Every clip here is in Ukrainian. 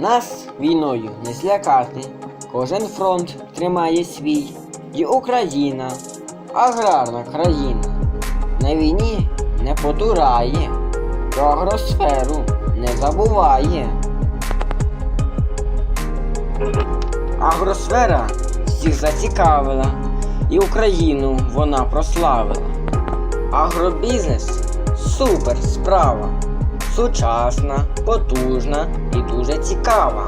Нас війною не злякати, кожен фронт тримає свій, і Україна, аграрна країна, на війні не потурає, про агросферу не забуває. Агросфера всіх зацікавила, і Україну вона прославила. Агробізнес супер справа. Сучасна, потужна і дуже цікава.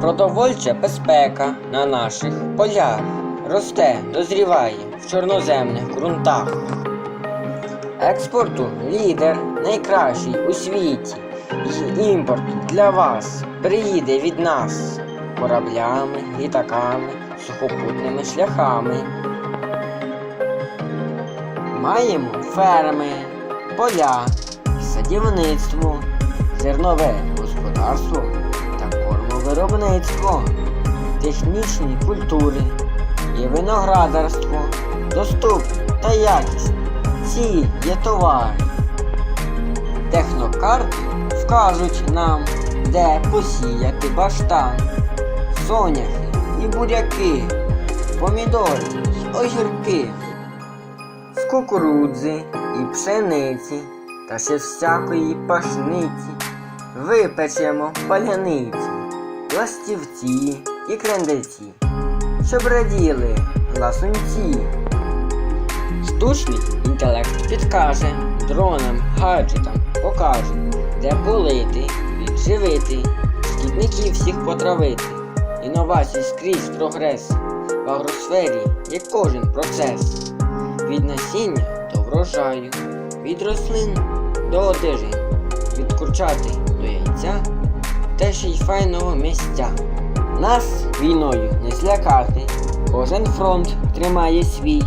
Продовольча безпека на наших полях росте, дозріває в чорноземних ґрунтах. Експорту лідер найкращий у світі. І імпорт для вас приїде від нас кораблями, літаками, сухопутними шляхами. Маємо ферми, поля, садівництво, зернове господарство та кормовиробництво, технічні культури і виноградарство, доступні та якісні. Ці є товари. Технокарти вкажуть нам, де посіяти баштан, соняхи і буряки, помідори й огірки з кукурудзи і пшениці та ще всякої пашниці. Випечемо паляниці, ластівці і крендельці, щоб раділи ласунці. Штучний інтелект підкаже дронам, гаджетам покаже, де полити, підживити, шкідників всіх потравити. Інновацій скрізь прогрес. В агросфері є кожен процес. Від насіння до врожаю, від рослин до одежі, від курчати до яйця, та ще й файного місця. Нас війною не злякати, кожен фронт тримає свій,